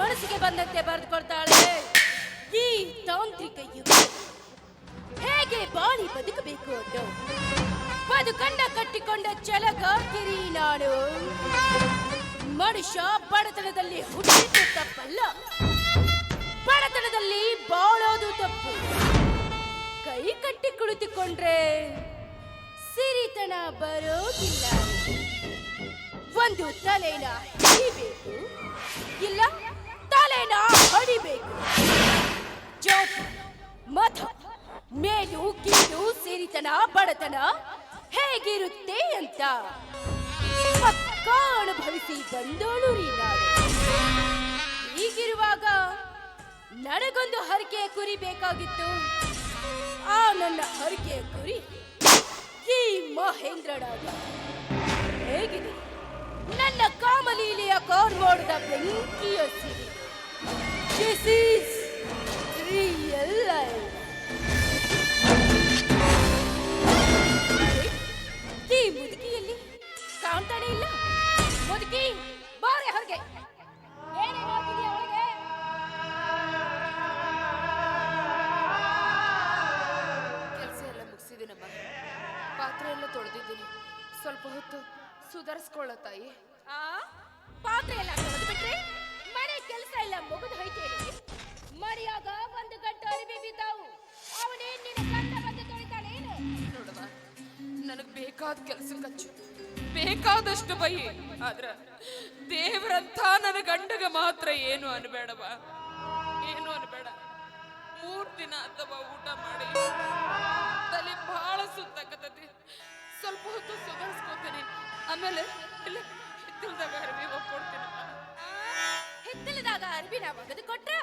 ಮನಸ್ಸಿಗೆ ಬಂದಂತೆ ಬರೆದುಕೊಳ್ತಾಳೆ. ಈ ತಾಂತ್ರಿಕ ಯುಗ ಹೇಗೆ ಬಾಳಿ ಬದುಕಬೇಕು ಅಂತ ಬದುಕಂಡ ಕಟ್ಟಿಕೊಂಡ ಛಲಗಾರ್ತಿರಿ ನಾನು. ಮನುಷ್ಯ ಬಡತನದಲ್ಲಿ ಹುಟ್ಟಿದ್ದು ತಪ್ಪಲ್ಲ. ಬಡತನದಲ್ಲಿ ಬಾಳೋದು ತಪ್ಪು. ಕೈ ಕಟ್ಟಿ ಕುಳಿತುಕೊಂಡ್ರೆ ಸಿರಿತನ ಬರೋದಿಲ್ಲ. ಒಂದು ತಲೆನ ಹಿಡಿಬೇಕು. ಇಲ್ಲ ತಲೆನ ಹೊಡಿಬೇಕು? ಜೋತ್ ಮತ ಮೇಲು, ಕೀಳು, ಸಿರಿತನ, ಬಡತನ ಹೇಗಿರುತ್ತೆ ಅಂತ? ಪಕ್ಕಾ ಅನುಭವಿಸಿ ಬಂದೋಳು ರೀ ನಾನು ಹೀಗಿರುವಾಗ ನನಗೊಂದು ಹರಕೆಯ ಕುರಿ ಬೇಕಾಗಿತ್ತು ಆ ನನ್ನ ಹರಕೆಯ ಕುರಿ ಈ ಮಹೇಂದ್ರನಾದ ಹೇಗಿದೆ? ನನ್ನ ಕಾಮಲೀಲೆಯ ಕಾರ್ವಾಡದ ಬೆಂಕಿಯ ಸಿರಿ. ದಿಸ್ ಈಸ್ ರಿಯಲ್ ಲೈಫ್ ಈ ಮುದುಕಿಯಲ್ಲಿ ಕಾಣ್ತಾನೆ ಇಲ್ಲ. ಮುದುಕಿ, ಬಾರೆ ಹೊರಗೆ. ಏನೇನ್ ಹಾಕಿದ್ಯಾ ಒಳಗೆ ಕೆಲಸ ಎಲ್ಲ ಮುಗಿಸಿದ್ದೀನಮ್ಮ ಪಾತ್ರೆ ಎಲ್ಲ ತೊಳೆದಿದ್ದೀನಿ. ಸ್ವಲ್ಪ ಹೊತ್ತು ಸುಧಾರಿಸ್ಕೊಳ್ಳ ತಾಯಿ. ಆ, ಪಾತ್ರೆ ಎಲ್ಲ ತೊಳೆದು ಬಿಟ್ರೆ ಎಲ್ಲ ಮುಗಿದು ಹೋಯ್ತೇನೆ ಮರಿಯಾಗ ಒಂದು ಗಂಟೆ ಅರಿವಿ ಬಿದ್ದಾವು. ನಿನ್ನ ಗಂಡ ಬಂದು ತೊಳಿತಾಳೇನು ನೋಡವ ನನಗೆ ಬೇಕಾದ ಕೆಲಸ ಕಚ್ಚು. ಬೇಕಾದಷ್ಟು ಬೈ ಆದ್ರ ದೇವರಂತ ನನ್ನ ಗಂಡಗ ಮಾತ್ರ ಏನು ಅನ್ಬೇಡವ? ಏನು ಅನ್ಬೇಡ. ಮೂರ್ ದಿನ ಅಥವಾ ಊಟ ಮಾಡಿ. ತಲೆ ಬಹಳ ಸುತ್ತಾಕತೈತಿ ಸ್ವಲ್ಪ ಹೊತ್ತು ಸುಧಾರಿಸ್ಕೋತೀನಿ. ಆಮೇಲೆ ಇಲ್ಲದಾಗ ಅರ್ವಿ ಒಪ್ಕೊಡ್ತೀನಮ್ಮ ಹಿತ್ತಲದಾಗ ಅರ್ಬಿನ ಒಗೆದು ಕೊಟ್ರ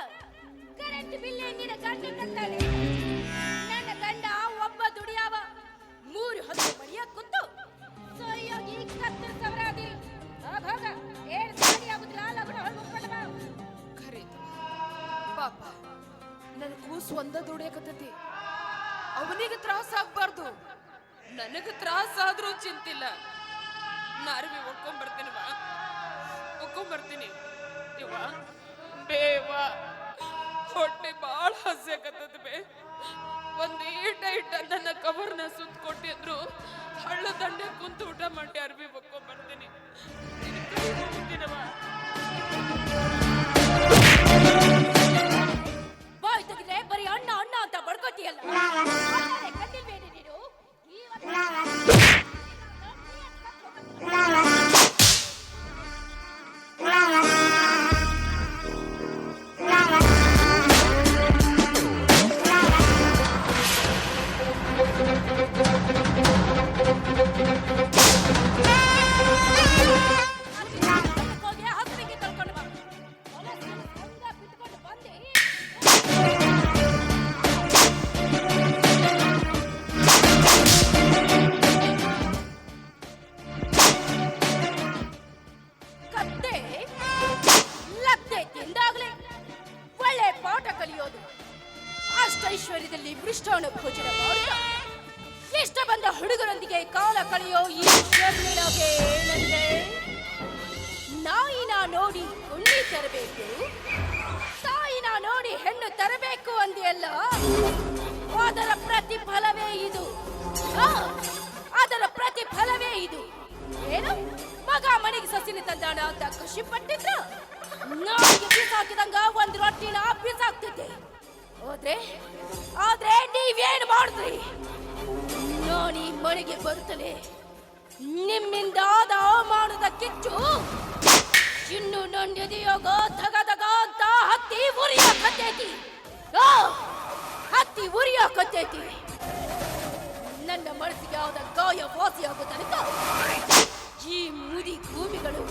ನಾನು ಮಳೆಗೆ ಬರುತ್ತಲೇ? ನಿಮ್ಮಿಂದಾದ ಅವಮಾನದ ಕಿಚ್ಚು? ಇನ್ನು ನನ್ನ ಎದೆಯೋಗ ಧಗ ಅಂತ ಹತ್ತಿ ಉರಿಯ ಕತ್ತೈತಿ ಹತ್ತಿ ಉರಿಯಾಕತ್ತೈತಿ ನನ್ನ ಮನಸ್ಸಿಗೆ ಯಾವುದ ಗಾಯ ವಾಸಿಯಾಗೋ ತನಕ ಈ ಮುದಿ ಭೂಮಿಗಳು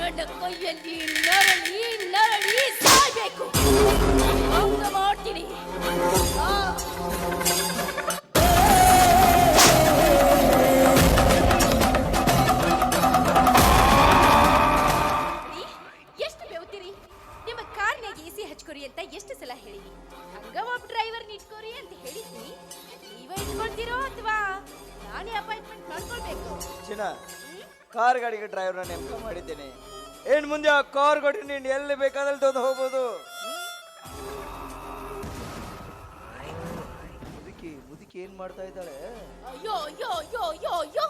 ನನ್ನ ಕೈಯಲ್ಲಿ ನರಳಿ ನರಳಿ ಸಾಯ್ಬೇಕು. ಮಾಡ್ತೀನಿ ಕಾರ್ನ್ಯಾಗ ಸಿ ಹಚ್ಕೊರಿ ಅಂತ ಎಷ್ಟು ಸಲ ಹೇಳಿನಿ ಹಂಗ ಒಬ್ಬ ಡ್ರೈವರ್ ಇಟ್ಕೋರಿ ಅಂತ ಹೇಳಿದ್ವಿ ನೀವ ಇಟ್ಕೊಳ್ತೀರೋ ಅಥವಾ ನಾನೇ ಅಪಾಯಿಂಟ್ಮೆಂಟ್ ಮಾಡ್ಕೊಳ್ಬೇಕು? ಚಿನ್ನ ಕಾರ್ ಗಾಡಿಗೆ ಡ್ರೈವರ್ ನೇಮಕ ಮಾಡಿದ್ದೇನೆ. ಏನ್ ಮುಂದೆ ಆ ಕಾರ್ ಕೊಟ್ಟು ನೀನು ಎಲ್ಲಿ ಬೇಕಾದಲ್ಲಿ ತಂದು ಹೋಗ್ಬೋದು. ಮುದುಕಿ ಮುದುಕಿ ಏನ್ ಮಾಡ್ತಾ ಇದ್ದಾಳೆ? ಅಯ್ಯೋ ಅಯ್ಯೋ ಅಯ್ಯೋ ಅಯ್ಯೋ ಅಯ್ಯೋ!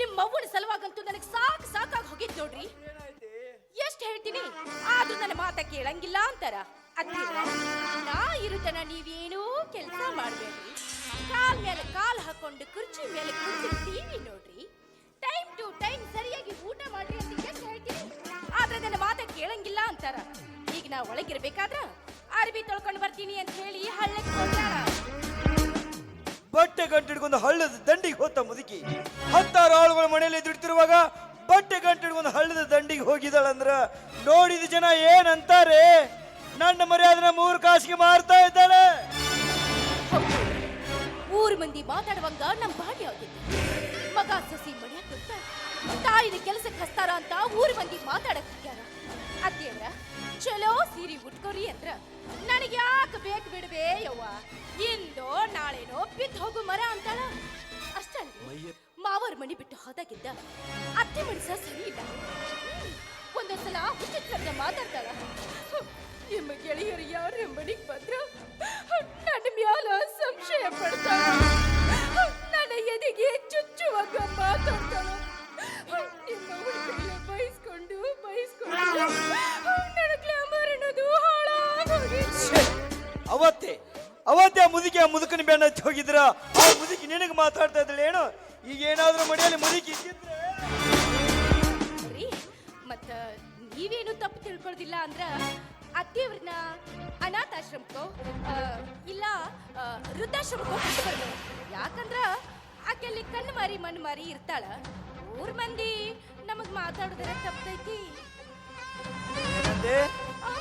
ನಿಮ್ಮ ಅವ್ವನ ಸಲುವಾಗಂತೂ ನನಗೆ ಸಾಕು ಸಾಕಾಗಿ ಹೋಗಿದ್ ನೋಡ್ರಿ. ಎಷ್ಟ್ ಹೇಳ್ತೀನಿ. ಆದ್ರೂ ನನ್ನ ಮಾತ ಕೇಳಂಗಿಲ್ಲ ಅಂತಾರ. ನಾ ಇರುತನ ನೀವೇನೂ ಕೆಲಸ ಮಾಡ್ಬೇಡ್ರಿ ಕಾಲ್ ಮೇಲೆ ಕಾಲ್ ಹಾಕೊಂಡು ಕುರ್ಚಿ ಮೇಲೆ ಕುರ್ಚಿ ಟಿವಿ ನೋಡ್ರಿ. ಟೈಮ್ ಟು ಟೈಮ್ ಸರಿಯಾಗಿ ಊಟ ಮಾಡ್ರಿ ಅಂತ ಎಷ್ಟು ಹೇಳ್ತೀನಿ. ಆದ್ರೆ ನನ್ನ ಮಾತ ಕೇಳಂಗಿಲ್ಲ ಅಂತಾರ. ಈಗ ನಾ ಒಳಗಿರ್ಬೇಕಾದ್ರ ಅರ್ಬಿ ತೊಳ್ಕೊಂಡು ಬರ್ತೀನಿ ಅಂತ ಹೇಳಿ ಹಳ್ಳಕ್ಕೆ ಬಟ್ಟೆ ಗಂಟಿಡ್ಕೊಂಡು ಹಳ್ಳದ ದಂಡಿಗೆ ಹೋತ ಮುದುಕಿ. ಹತ್ತಾರು ಆಳುಗಳ ಮನೆಯಲ್ಲಿ ದುಡ್ತಿರುವಾಗ ಬಟ್ಟೆ ಗಂಟೆ ಒಂದು ಹಳ್ಳದ ದಂಡಿಗೆ ಹೋಗಿದ್ದಾಳಂದ್ರ, ನೋಡಿದ ಜನ ಏನಂತಾರೆ? ನನ್ನ ಮರ್ಯಾದನ ಮೂರು ಕಾಸಿಗೆ ಮಾರ್ತಾ ಇದ್ದಾಳೆ. ಮೂರು ಮಂದಿ ಮಾತಾಡುವಂಗ ನಮ್ ಬಾಡಿ ಆಗಿತ್ತು ಮಗ ಸಸಿ ಮನೆ ತಾಯಿನ ಕೆಲಸಕ್ಕೆ ಹಸ್ತಾರ ಅಂತ ಊರು ಮಂದಿ ಮಾತಾಡಕ್ ಹೋಗ್ಯಾರ. ಅತ್ತೇವ್ರ ಚಲೋ ಸೀರೆ ಉಟ್ಕೋರಿ ಅಂದ್ರ ನನಗೆ ಯಾಕೆ ಬೇಕು ಬಿಡ್ಬೇ ಯವ್ವ. ಇಂದೋ ನಾಳೆನೋ ಬಿದ್ದು ಹೋಗು ಮರ ಅಂತಾಳ. ಮನಿ ಬಿಟ್ಟು ಹೋದಾಗಿದ್ದ ಅತ್ತೆ ಮನಸ ಸರಿ ಇಲ್ಲ. ಒಂದೊಂದ್ಸಲ ಹುಚ್ಚಿಟ್ಲಂತ ಮಾತಾಡ್ತಾಳ. ನಿಮ್ಮ ಗೆಳೆಯರು ಯಾರ ಮನೆಗೆ ಬಂದ್ರ? ನನ್ನ ಮ್ಯಾಲ ಸಂಶಯ ಪಡ್ತಾಳ. ನನ್ನ ಎದೆಗೆ ಚುಚ್ಚುವಾಗ ಮಾತಾಡ್ತಾಳ. ನಿಮ್ಮ ಕೈಲೆ ಬಯಸ್ಕೊಂಡು ಬಯಸ್ಕೊಂಡು ನನ್ನ ಗ್ಲಾಮರ್ ಅನ್ನೋದು ಹಾಳಾಗೋಗಿತ್ತು. ಅವತ್ತೇ ಅವತ್ತೇ ಆ ಮುದುಕನ ಬೆನ್ನ ಹಚ್ಚಿ ಹೋಗಿದ್ರ ಆ ಮುದುಕಿ ನಿನಗೆ ಮಾತಾಡ್ತಾ ಇದ್ದಾಳೆ, ಏನು? ಈಗ ಏನಾದ್ರೂ ಮನೆಯಲ್ಲಿ ಮುದುಕಿ ಇದ್ದಿದ್ರೆ ರೀ ಮತ್ತ ನೀವೇನು ತಪ್ಪು ತಿಳ್ಕೊಳ್ದಿಲ್ಲ ಅಂದ್ರ ಅತ್ತೆಯವ್ರನ್ನ ಅನಾಥಾಶ್ರಮಕ್ಕೋ ಆ, ಇಲ್ಲ ಆ, ವೃದ್ಧಾಶ್ರಮಕ್ಕೋ ಕರ್ಕೊಂಡು ಯಾಕಂದ್ರ ಆಕೆಲ್ಲಿ ಕಣ್ಣು ಮಾರಿ ಮಣ್ಣು ಮಾರಿ ಇರ್ತಾಳ. ಊರ್ ಮಂದಿ ನಮಗ್ ಮಾತಾಡೋದ್ರ ತಪ್ಪೈತಿ ಏನಂದೆ? ಆ,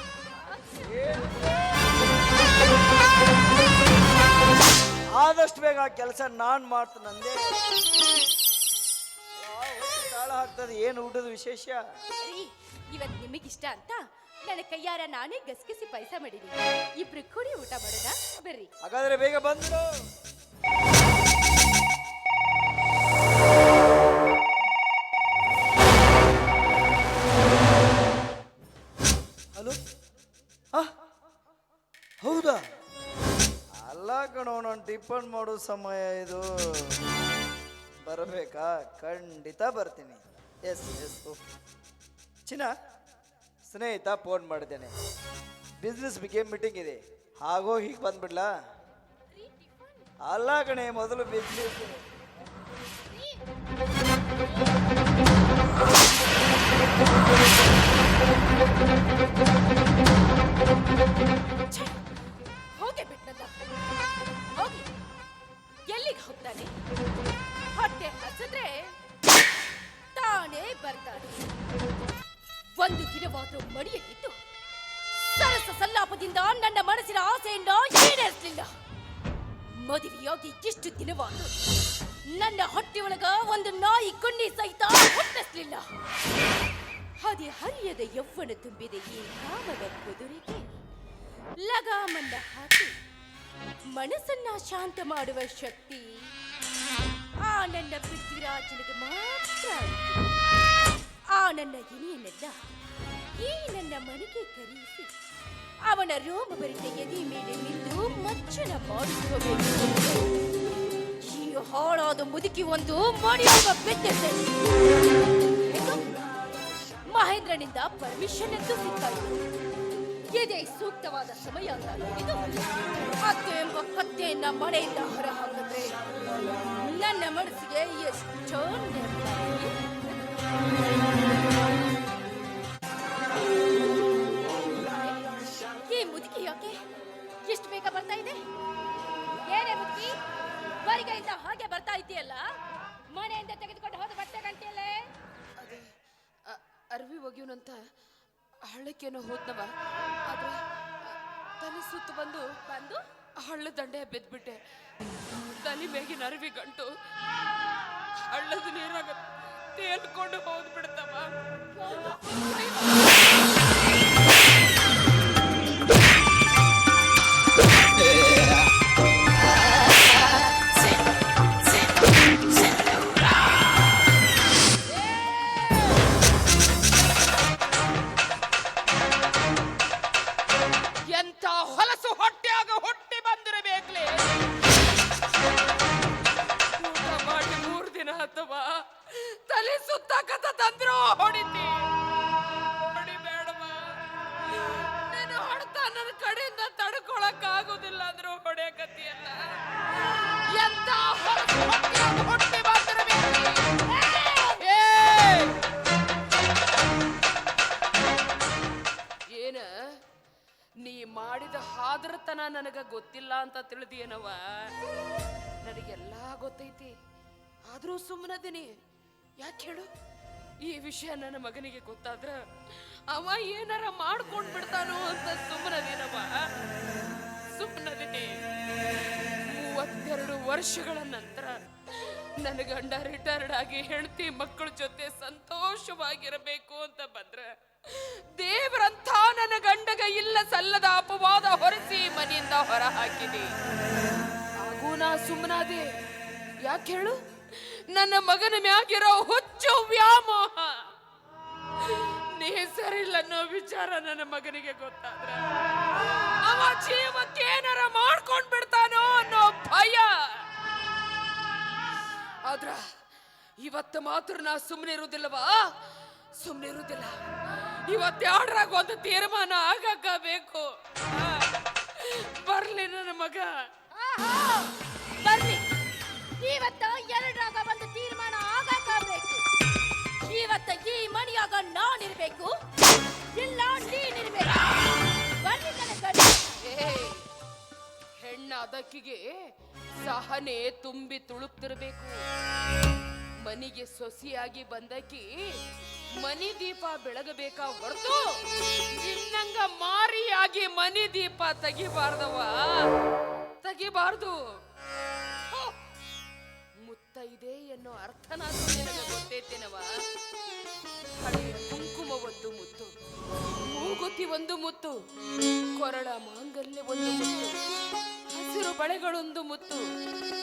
ಆದಷ್ಟು ಬೇಗ ಆ ಕೆಲಸ ನಾನು ಮಾಡ್ತೀನಂದೆ ತಾಳ ಹಾಕ್ತದೆ ಏನು ಊಟದ ವಿಶೇಷ? ಇವತ್ತು ನಿಮಗೆ ಇಷ್ಟ ಅಂತ? ನನ್ನ ಕೈಯಾರ ನಾನೇ ಗಸಗಿಸಿ ಪಾಯಸ ಮಾಡಿದೀನಿ ಇಬ್ರು ಕೂಡಿ ಊಟ ಮಾಡೋಣ ಬರ್ರಿ. ಹಾಗಾದ್ರೆ ಬೇಗ ಬಂದ್ರು ಹಲೋ? ಹೌದಾ? ಅಲ್ಲ ಕಣೋ, ನಾನು ಟಿಫನ್ ಮಾಡೋ ಸಮಯ ಇದು. ಬರಬೇಕಾ? ಖಂಡಿತ ಬರ್ತೀನಿ. ಎಸ್ ಎಸ್ ಚಿನ್ನ, ಸ್ನೇಹಿತ ಫೋನ್ ಮಾಡಿದ್ದೇನೆ. ಬಿಸ್ನೆಸ್ ಬಗ್ಗೆ ಮೀಟಿಂಗ್ ಇದೆ. ಹಾಗೋ ಹೀಗೆ ಬಂದ್ಬಿಡ್ಲಾ? ಅಲ್ಲ ಕಣೆ, ಮೊದಲು ಬಿಸ್ನೆಸ್ ಎಲ್ಲಿಗೆ ಹೋಗ್ತಾನೆ. ಹೊಟ್ಟೆ ಹಸಿದ್ರೆ ತಾನೇ ಬರ್ತಾನೆ. ಒಂದು ದಿನವಾದ್ರೂ ಮಡಿಯಲ್ಲಿದ್ದು ಸರಸ ಸಲ್ಲಾಪದಿಂದ ನನ್ನ ಮನಸ್ಸಿನ ಆಸೆಯಿಂದ ಈಡೇರಿಸಲಿಲ್ಲ. ಮದುವೆಯಾಗಿ ಇಷ್ಟು ದಿನವಾದ್ರು ನನ್ನ ಒಳಗ ಒಂದು ನಾಯಿ ಕುಣ್ಣಿ ಸಹಿತ ಹುಟ್ಟಿಸ್ಲಿಲ್ಲ. ಅದೇ ಹರಿಯದ ಯೌವ್ವನ ತುಂಬಿದ ಈ ಕಾಮದ ಕುದುರೆಗೆ ಲಗಾಮನ್ನ ಹಾಕಿ ಮನಸ್ಸನ್ನ ಶಾಂತ ಮಾಡುವ ಶಕ್ತಿ ಆ ನನ್ನ ಪೃಥ್ವಿರಾಜನಿಗೆ ಮಾತ್ರ. ಆ ನನ್ನ ಹಿರಿಯನೆಲ್ಲ ಈ ನನ್ನ ಮನೆಗೆ ಕರೆಯಿಸಿ ಅವನ ರೋಮ ಭರಿತ ಎದೆ ಮೇಲೆ ನಿಂತು ಮಚ್ಚನ ಮಾಡಿಸಬೇಕು ಈ ಹಾಳಾದ ಮುದುಕಿ ಒಂದು ಮಾಡಿರುವ ಹೇಗೋ? ಮಹೇಂದ್ರನಿಂದ ಪರ್ಮಿಷನ್ ಎಂದು ಸಿಕ್ಕಾಯಿತು ಇದೇ ಸೂಕ್ತವಾದ ಸಮಯ ಅಂತ ಇದು ಹತ್ತು ಎಂಬ ಕತ್ತೆಯನ್ನ ಮಳೆಯಿಂದ ಹೊರ ಹಾಕಿದ್ರೆ ನನ್ನ ಮನಸ್ಸಿಗೆ ಎಷ್ಟೋ ಈ ಮುದುಕಿ ಯಾಕೆ? ಎಷ್ಟು ಬೇಗ ಬರ್ತಾ ಇದೆ? ಏನೇ ಮುದುಕಿ, ಬರಿಗೈಯಿಂದ ಹಾಗೆ ಬರ್ತಾ ಇದೆಯಲ್ಲ ಮನೆಯಿಂದ ತೆಗೆದುಕೊಂಡು ಹೋದ ಬಟ್ಟೆ ಗಂಟೆಯಲ್ಲೇ? ಅರ್ವಿ ಒಗ್ಯುನಂತ ಹಳ್ಳಕ್ಕೇನೋ ಹೋದ್ನವ ಆದ್ರೆ ತಲೆ ಸುತ್ತ ಬಂದು ಬಂದು? ಹಳ್ಳ ದಂಡೆ ಬಿದ್ಬಿಟ್ಟೆ. ತಲೆ ಮೇಗಿನ ನರವಿ ಗಂಟು. ಹಳ್ಳದ ನೀರಾಗ ತೇಲ್ಕೊಂಡು ಹೋಗ್ಬಿಡ್ತವ ಅಂತ ತಿಳಿದೇನವ ನನಗೆಲ್ಲ ಗೊತ್ತೈತಿ. ಆದರೂ ಸುಮ್ಮನದಿನಿ ಯಾಕೆ ಹೇಳು? ಈ ವಿಷಯ ನನ್ನ ಮಗನಿಗೆ ಗೊತ್ತಾದ್ರ ಅವ ಏನಾರ ಮಾಡ್ಕೊಂಡ್ ಬಿಡ್ತಾನೋ ಅಂತ ಸುಮ್ಮನದೇನವ ಸುಮ್ಮನದಿನಿ ಮೂವತ್ತೆರಡು ವರ್ಷಗಳ ನಂತರ ನನ್ನ ಗಂಡ ರಿಟೈರ್ಡ್ ಆಗಿ ಹೆಂಡತಿ ಮಕ್ಕಳ ಜೊತೆ ಸಂತೋಷವಾಗಿರಬೇಕು ಅಂತ ಬಂದ್ರ ದೇವರಂಥ ನನ್ನ ಗಂಡಗ ಇಲ್ಲ ಸಲ್ಲದ ಅಪವಾದ ಹೊರಸಿ ಮನೆಯಿಂದ ಹೊರ ಹಾಕಿದೆ ಹಾಗೂ ನಾ ಸುಮ್ಮನಾದೆ ಯಾಕೆ ಹೇಳು? ನನ್ನ ಮಗನ ಮ್ಯಾಗಿರೋ ಹುಚ್ಚು ವ್ಯಾಮೋಹ. ನೀ ಸರಿಲ್ಲ ಅನ್ನೋ ವಿಚಾರ ನನ್ನ ಮಗನಿಗೆ ಗೊತ್ತಾದ್ರ. ಅವ ಜೀವಕ್ಕೆ ಏನಾರ ಮಾಡ್ಕೊಂಡ್ ಬಿಡ್ತಾನೋ ಅನ್ನೋ ಭಯ. ಆದ್ರ ಇವತ್ತು ಮಾತ್ರ ನಾ ಸುಮ್ಮನೆ ಇರುವುದಿಲ್ಲವಾ ಸುಮ್ಮನೆ ಇರುವುದಿಲ್ಲ ಇವತ್ತು ಯಾಡ್ರಾಗ ಒಂದು ತೀರ್ಮಾನ ಆಗಾಗ ಬೇಕು ಆ, ಬರ್ಲಿ ನನ್ನ ಮಗ. ಬರ್ಲಿ. ಇವತ್ತ ಎರಡರಾಗ ಒಂದು ತೀರ್ಮಾನ ಆಗಾಕಬೇಕು ಇವತ್ತ ಈ ಮನೆಯಾಗ ನಾನಿರ್ಬೇಕು. ಇಲ್ಲ ನೀನಿರ್ಬೇಕು. ಗಂಡ ಏ ಹೆಣ್ಣ ಅದಕ್ಕಿಗೆ ಸಹನೆ ತುಂಬಿ ತುಳುಕ್ತಿರ್ಬೇಕು. ಮನಿಗೆ ಸೊಸಿಯಾಗಿ ಬಂದಕಿ ಮನಿ ದೀಪ ಬೆಳಗಬೇಕಾ ಹೊರತು? ನಿನ್ನಂಗ ಮಾರಿಯಾಗಿ ಮನಿ ದೀಪ ತೆಗಿಬಾರ್ದವ. ತೆಗಿಬಾರ್ದು. ಮುತ್ತ ಇದೆ ಎನ್ನೋ ಅರ್ಥನಾದ್ರೂ ಗೊತ್ತೈತೇನವ? ಹಳೆಯ ಕುಂಕುಮ ಒಂದು ಮುತ್ತು, ಮೂಗುತಿ ಒಂದು ಮುತ್ತು, ಕೊರಳ ಮಾಂಗಲ್ಯ ಒಂದು ಮುತ್ತು, ಹಸಿರು ಬಳೆಗಳೊಂದು ಮುತ್ತು,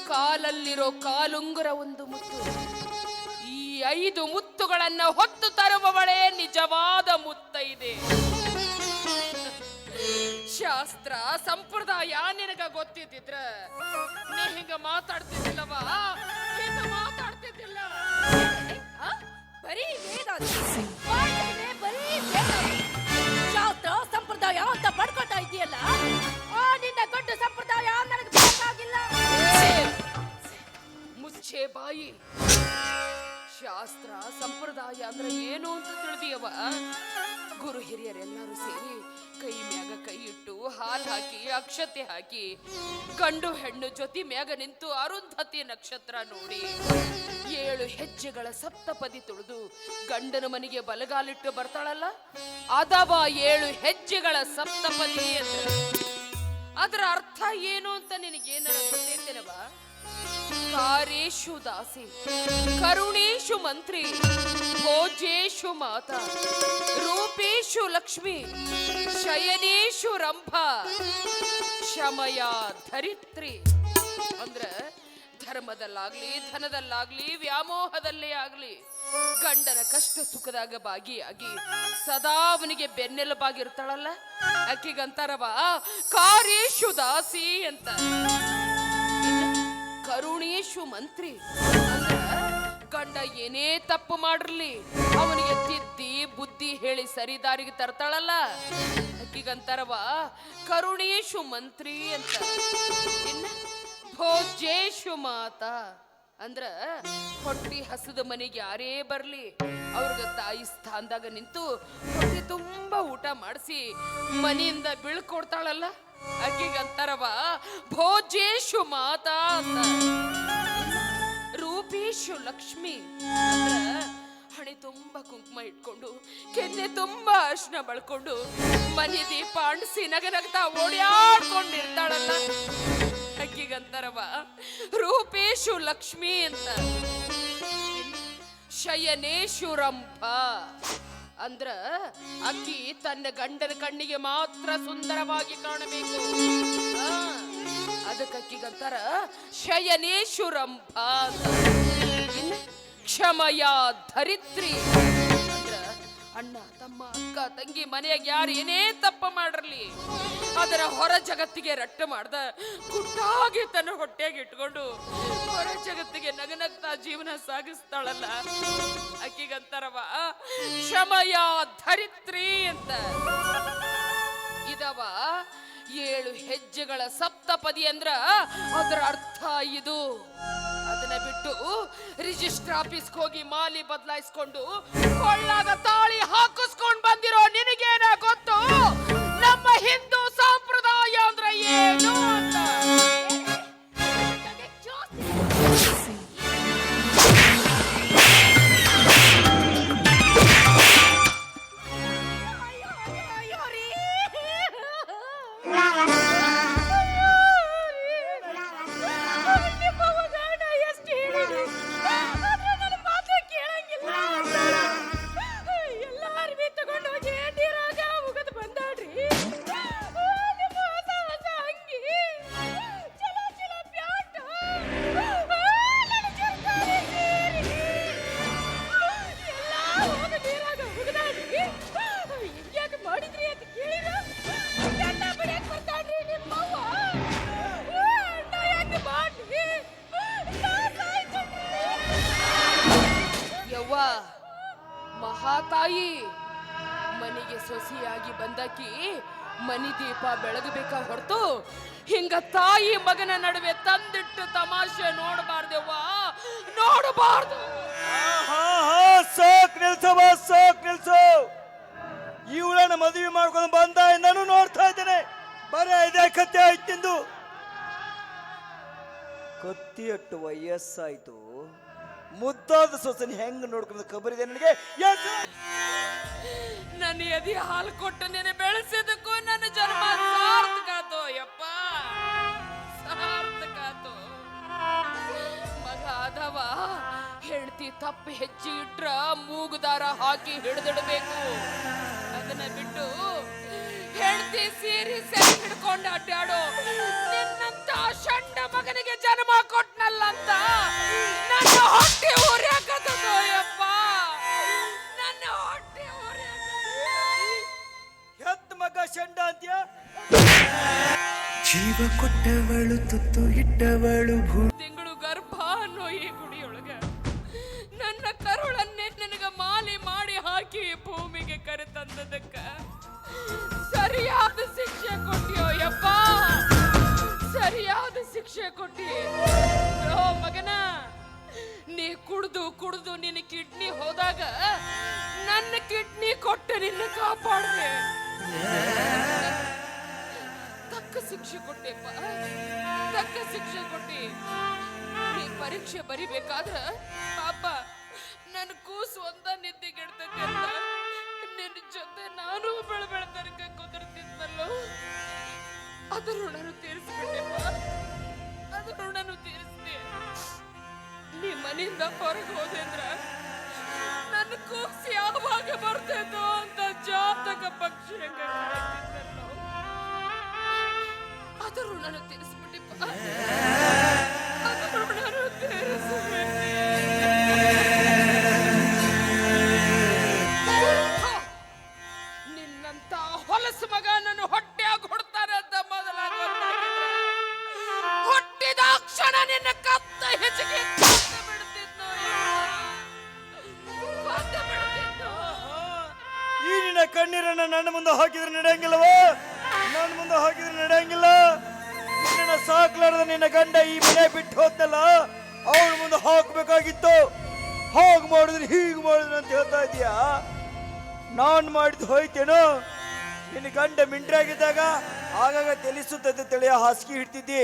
ಕಾಲಲ್ಲಿರೋ ಕಾಲುಂಗುರ ಒಂದು ಮುತ್ತು. ಐದು ಮುತ್ತುಗಳನ್ನ ಹೊತ್ತು ತರುವವಳೇ ನಿಜವಾದ ಮುತ್ತೈದೆ ಶಾಸ್ತ್ರ, ಸಂಪ್ರದಾಯ ನಿನಗ ಗೊತ್ತಿದ್ದಿದ್ರ ನೀ ಹಿಂಗ ಮಾತಾಡ್ತಿದ್ದಿಲ್ಲವಾ? ಮಾತಾಡ್ತಿದ್ದಿಲ್ಲ? ಬರೀ ಬರೀ ಶಾಸ್ತ್ರ, ಸಂಪ್ರದಾಯ ಅಂತ ಪಡ್ಕೊತಾ ಇದೆಯಲ್ಲ ಆ ನಿನ್ನ ಗಂಡು ಸಂಪ್ರದಾಯ ನನಗೆ ಬೇಕಾಗಿಲ್ಲ ಮುಚ್ಚೆ ಬಾಯಿ. ಶಾಸ್ತ್ರ, ಸಂಪ್ರದಾಯ ಅಂದ್ರೆ ಏನು ಅಂತ ತಿಳಿದಿಯವ? ಗುರು ಹಿರಿಯರೆಲ್ಲರೂ ಸೇರಿ ಕೈ ಮ್ಯಾಗ ಕೈ ಇಟ್ಟು ಹಾಲ್ ಹಾಕಿ, ಅಕ್ಷತೆ ಹಾಕಿ, ಗಂಡು ಹೆಣ್ಣು ಜೊತೆ ಮ್ಯಾಗ ನಿಂತು ಅರುಂಧತಿ ನಕ್ಷತ್ರ ನೋಡಿ. ಏಳು ಹೆಜ್ಜೆಗಳ ಸಪ್ತಪದಿ ತುಳಿದು ಗಂಡನ ಮನೆಗೆ ಬಲಗಾಲಿಟ್ಟು ಬರ್ತಾಳಲ್ಲ? ಅದವ ಏಳು ಹೆಜ್ಜೆಗಳ ಸಪ್ತಪದಿ ಅದರ ಅರ್ಥ ಏನು ಅಂತ ನಿನಗೇನಾರ ಗೊತ್ತೈತೇನವ? ಕಾರೇಶು ದಾಸಿ ಕರುಣೇಶು ಮಂತ್ರಿ ಭೋಜೇಶು ಮಾತಾ ರೂಪೇಶು ಲಕ್ಷ್ಮಿ ಶಯನೇಶು ರಂಭ ಶಮಯ ಧರಿತ್ರಿ ಅಂದ್ರ ಧರ್ಮದಲ್ಲಾಗ್ಲಿ, ಧನದಲ್ಲಾಗ್ಲಿ, ವ್ಯಾಮೋಹದಲ್ಲೇ ಆಗ್ಲಿ, ಗಂಡನ ಕಷ್ಟ ಸುಖದಾಗ ಭಾಗಿಯಾಗಿ ಸದಾ ಅವನಿಗೆ ಬೆನ್ನೆಲುಬಾಗಿರ್ತಾಳಲ್ಲ? ಅಕ್ಕಿಗಂತಾರವ ಕಾರೇಶು ದಾಸಿ ಅಂತ. ಕರುಣೇಶು ಮಂತ್ರಿ. ಗಂಡ ಏನೇ ತಪ್ಪು ಮಾಡಿರ್ಲಿ ಅವನಿಗೆ ತಿದ್ದಿ ಬುದ್ಧಿ ಹೇಳಿ ಸರಿ ದಾರಿಗೆ ತರ್ತಾಳಲ್ಲ. ಅಕ್ಕಿಗಂತಾರವ ಕರುಣೇಶು ಮಂತ್ರಿ ಅಂತ. ಇನ್ನ ಭೋಜೇಶು ಮಾತಾ. ಅಂದ್ರ ಹೊಟ್ಟಿ ಹಸದ ಮನೆಗೆ ಯಾರೇ ಬರ್ಲಿ, ಅವ್ರಿಗೆ ತಾಯಿ ಸ್ಥಾನದಾಗ ನಿಂತು ಹೊಟ್ಟೆ ತುಂಬಾ ಊಟ ಮಾಡಿಸಿ ಮನೆಯಿಂದ ಬೀಳ್ಕೊಡ್ತಾಳಲ್ಲ. ಅಕ್ಕಿಗಂತಾರವ ಭೋಜೇಶು ಮಾತಾ ಅಂತ. ರೂಪೇಶು ಲಕ್ಷ್ಮಿ ಹಣೆ ತುಂಬಾ ಕುಂಕುಮ ಇಟ್ಕೊಂಡು, ಕೆನ್ನೆ ತುಂಬಾ ಅರ್ಶನ ಬಳ್ಕೊಂಡು, ಮನೆ ದೀಪ ಅಂಟಿಸಿ ನಗನಗ್ತಾ ಓಡಿಯಾಡ್ಕೊಂಡಿರ್ತಾಳಲ್ಲ. ಅಕ್ಕಿಗಂತಾರವ ರೂಪೇಶು ಲಕ್ಷ್ಮಿ ಅಂತ. ಶಯನೇಶು ರಂಭ. ಅಂದ್ರ ಅಕ್ಕಿ ತನ್ನ ಗಂಡನ ಕಣ್ಣಿಗೆ ಮಾತ್ರ ಸುಂದರವಾಗಿ ಕಾಣಬೇಕು ಅದಕ್ಕೆ ಅಕ್ಕಿಗಂತಾರ ಶಯನೇಶು ರಂಭ ಅಂತ. ಇನ್ನ ಕ್ಷಮಯ ಧರಿತ್ರಿ ಅಣ್ಣ, ತಮ್ಮ ಅಕ್ಕ, ತಂಗಿ, ಮನೆಯಾಗ ಯಾರು ಏನೇ ತಪ್ಪ ಮಾಡಿರಲಿ, ಅದರ ಹೊರ ಜಗತ್ತಿಗೆ ರಟ್ಟ ಮಾಡ್ದ ಗುಟ್ಟಾಗಿ ತನ್ನ ಹೊಟ್ಟೆಗೆ ಇಟ್ಕೊಂಡು ಹೊರ ಜಗತ್ತಿಗೆ ನಗನಗ್ತಾ ಜೀವನ ಸಾಗಿಸ್ತಾಳಲ್ಲ. ಅಕ್ಕಿಗಂತಾರವ, ಕ್ಷಮಯ ಧರಿತ್ರಿ ಅಂತ. ಇದವ ಏಳು ಹೆಜ್ಜೆಗಳ ಸಪ್ತಪದಿ ಅಂದ್ರ ಅದರ ಅರ್ಥ ಇದು. ಅದನ್ನ ಬಿಟ್ಟು ರಿಜಿಸ್ಟರ್ ಆಫೀಸ್ಗೆ ಹೋಗಿ ಮಾಲಿ ಬದಲಾಯಿಸ್ಕೊಂಡು ಕೊಳ್ಳಾಗ ತಾಳಿ ಹಾಕಿಸ್ಕೊಂಡ್ ಬಂದಿರೋ ನಿನಗೇನ ಗೊತ್ತು ನಮ್ಮ ಹಿಂದೂ ಸಂಪ್ರದಾಯ ಅಂದ್ರೆ ಏನು ಅಂತ ಮಹಾತಾಯಿ. ಮನೆಗೆ ಸೊಸಿಯಾಗಿ ಬಂದಕಿ ಮನಿ ದೀಪ ಬೆಳಗಬೇಕ ಹೊರತು ಹಿಂಗ ತಾಯಿ ಮಗನ ನಡುವೆ ತಂದಿಟ್ಟು ತಮಾಷೆ ನೋಡಬಾರ್ದೆವ್ವ. ನೋಡಬಾರ್ದು. ಸಾಕ್ ನಿಲ್ಸವ ಸಾಕ್ ನಿಲ್ಸು. ಇವಳನ್ನ ಮದುವೆ ಮಾಡ್ಕೊಂಡು ಬಂದ ನಾನು ನೋಡ್ತಾ ಇದ್ದೇನೆ. ಬರ ಇದೇ, ಕತ್ತೆ ಆಯ್ತಿಂದು ಕತ್ತಿಯಟ್ಟು ವಯಸ್ಸಾಯ್ತು. ಮುದ್ದಾದ ಸೊಸನ್ ಹೆಂಗ್ ನೋಡ್ಕೊಂಡು ಕಬರಿದೆ ನನಗೆ? ನನ್ನ ಎದಿ ಹಾಲು ಕೊಟ್ಟು ನೆನೆ ಬೆಳೆಸಿದಕ್ಕೂ ನನ್ನ ಜನ್ಮ ಸಾರ್ಥಕ ಆತು ಯಪ್ಪ ಸಾರ್ಥಕ ಮಗ ಅದವ ಹೆಂಡತಿ ತಪ್ಪು ಹೆಚ್ಚಿ ಇಟ್ರ ಮೂಗುದಾರ ಹಾಕಿ ಹಿಡಿದಿಡಬೇಕು. ಅದನ್ನ ಬಿಟ್ಟು ಹೆಂಡತಿ ಸೀರಿ ಸೆರೆ ಹಿಡ್ಕೊಂಡು ಅಡ್ಡಾಡೋ. ನಿನ್ನಂತ ಷಂಡ ಮಗನಿಗೆ ಜನ್ಮ ಕೊಟ್ನಲ್ಲ ಅಂತ ನನ್ನ ಹೊಟ್ಟೆ ಊರ್ಯಾಕತ್ತೋಯಪ್ಪ ನನ್ನ ಹೊಟ್ಟೆ ಹೆತ್ ಮಗ ಶಂಡ ಅಂತ್ಯ? ಜೀವ ಕೊಟ್ಟವಳು ತುತ್ತು ಇಟ್ಟವಳು ಭೂ ತಿಂಗಳು ಗರ್ಭ ಅನ್ನೋ ಈ ಗುಡಿಯೊಳಗ ನನ್ನ ಕರುಳನ್ನೇ ನನಗೆ ಮಾಲಿ ಮಾಡಿ ಹಾಕಿ ಭೂಮಿಗೆ ಕರೆತಂದದಕ್ಕ ಸರಿಯಾದ ಶಿಕ್ಷೆ ಕೊಟ್ಟಿ. ಓ ಮಗನ, ನೀ ಕುಡ್ದು ಕುಡ್ದು ನಿನ್ನ ಕಿಡ್ನಿ ಹೋದಾಗ ನನ್ನ ಕಿಡ್ನಿ ಕೊಟ್ಟು, ನಿನ್ನ ಕಾಪಾಡ್ದೆ. ತಕ್ಕ ಶಿಕ್ಷೆ ಕೊಟ್ಟೆಪ್ಪ ತಕ್ಕ ಶಿಕ್ಷೆ ಕೊಟ್ಟಿ. ನೀ ಪರೀಕ್ಷೆ ಬರಿಬೇಕಾದ್ರ, ಪಾಪ, ನನ್ನ ಕೂಸು ಒಂದ ನಿದ್ದೆ ಅಂತ ನಿನ್ನ ಜೊತೆ ನಾನು ಬೆಳ ಬೆಳತನಕ ಕುದುರ್ತಿದ್ನಲ್ಲೋ. ಅದರ ಋಣನು ತೀರಿಸ್ಬಿಟ್ಟೆಪ್ಪ ಋಣನು ತೀರಿಸಿದೆ ನೀ ಮನೆಯಿಂದ ಹೊರಗೆ ಹೋದೆ ಅಂದ್ರ ನನ್ನ ಕೂಸು ಯಾವಾಗ ಬರ್ತೇತೋ ಅಂತ ಜಾತಕ ಪಕ್ಷಿ ಅದ ಋಣನು ತೀರಿಸ್ಬಿಟ್ಟಿಪ್ಪ. ಬಿಟ್ಟು ಹೋದ್ನಲ್ಲ ಅವಳ ಮುಂದೆ ಹಾಕ್ಬೇಕಾಗಿತ್ತು. ಹಾಗ ಮಾಡಿದ್ರೆ ಹೀಗೆ ಮಾಡಿದ್ರೆ ಅಂತ ಹೇಳ್ತಾ ಇದೀಯಾ? ನಾನು ಮಾಡಿದ್ ಹೋಯ್ತೇನೋ? ನಿನ್ನ ಗಂಡ ಮಿಂಟ್ರಾಗಿದ್ದಾಗ ಆಗಾಗ ತಲೆ ತಿಳಿಯ ಹಾಸಿಗೆ ಹಿಡ್ತಿದ್ದಿ.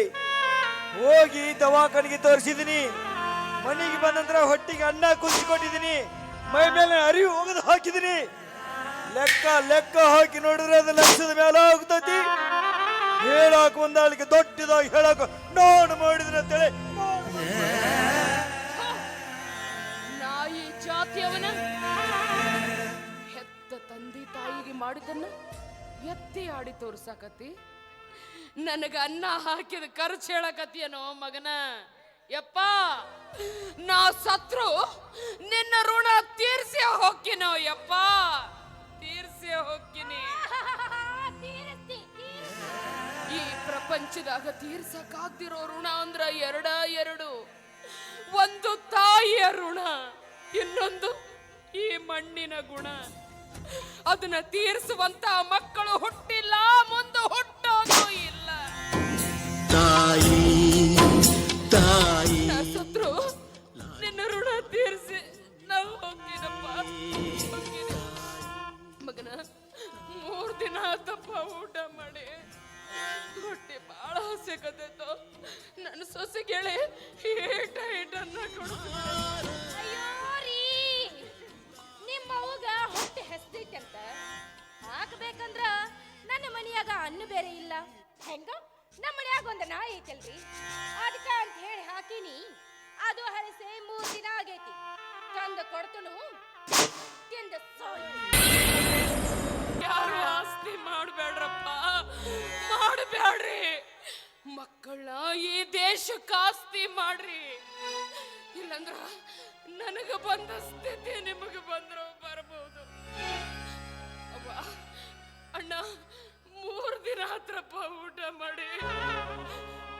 ಹೋಗಿ ದವಾಖಾನೆಗೆ ತೋರಿಸಿದೀನಿ. ಮನೆಗೆ ಬಂದ ನಂತರ ಹೊಟ್ಟಿಗೆ ಅನ್ನ ಕುದಿಸಿಕೊಟ್ಟಿದ್ದೀನಿ ಮೈ ಮೇಲೆ ಅರಿವು ಹೋಗದು ಹಾಕಿದ್ದೀನಿ ಲೆಕ್ಕ ಲೆಕ್ಕ ಹಾಕಿ ನೋಡಿದ್ರೆ ಅದು ಲಕ್ಷದ ಮೇಲೆ ಆಗ್ತೈತಿ ಹೇಳಾಕ ಒಂದಾಳಿಗೆ ದೊಡ್ಡದಾಗಿ ಹೇಳಕ್ ನೋಡು ಮಾಡಿದ್ರೆ ಅಂತೇಳಿ. ನಾಯಿ ಜಾತಿಯವನ ಹೆತ್ತ ತಂದೆ ತಾಯಿಗೆ ಮಾಡಿದನ್ನ ಎತ್ತಿ ಆಡಿ ತೋರ್ಸಾಕತಿ ನನಗ ಅನ್ನ ಹಾಕಿದ ಖರ್ಚು ಹೇಳಕತಿಯನೋ ಮಗನ. ಯಪ್ಪ, ನಾ ಸತ್ರು, ನಿನ್ನ ಋಣ ತೀರ್ಸಿ ಹೋಗ್ತೀನೋ ಯಪ್ಪ. ತೀರ್ಸಿ ಹೋಗ್ತೀನಿ. ಪ್ರಪಂಚದಾಗ ತೀರ್ಸಕ್ಕಾಗ್ದಿರೋ ಋಣ ಅಂದ್ರ ಎರಡ ಎರಡು. ಒಂದು ತಾಯಿಯ ಋಣ, ಇನ್ನೊಂದು ಈ ಮಣ್ಣಿನ ಗುಣ. ಅದನ್ನ ತೀರಿಸುವಂತ ಮಕ್ಕಳು ಹುಟ್ಟಿಲ್ಲ, ಮುಂದೆ ಹುಟ್ಟೋದು ನನಗ ಬಂದ ಸ್ಥಿತಿ ನಿಮಗೆ ಬಂದರೂ ಬರಬಹುದು. ಅವ್ವ, ಅಣ್ಣ, ಮೂರು ದಿನ ಹತ್ರಪ್ಪ ಊಟ ಮಾಡಿ.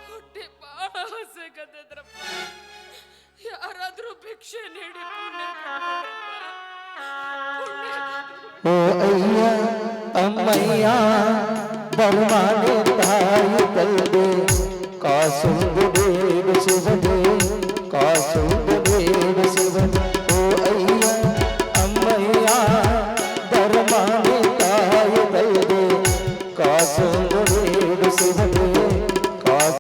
ಹೊಟ್ಟೆ ಬಹಳ ಹಸೆ ಯಾರಾದರೂ ಭಿಕ್ಷೆ ನೀಡಿ ಪುಣ್ಯ. ಓ ಅಯ್ಯ, ಅಮ್ಮಯ್ಯ, ಬರುಮಾನೆ ತಾಯಿ ಕಲ್ದೆ ಕಾಸು ಬಿಡಿಸುವುದೇ ಕಾಸು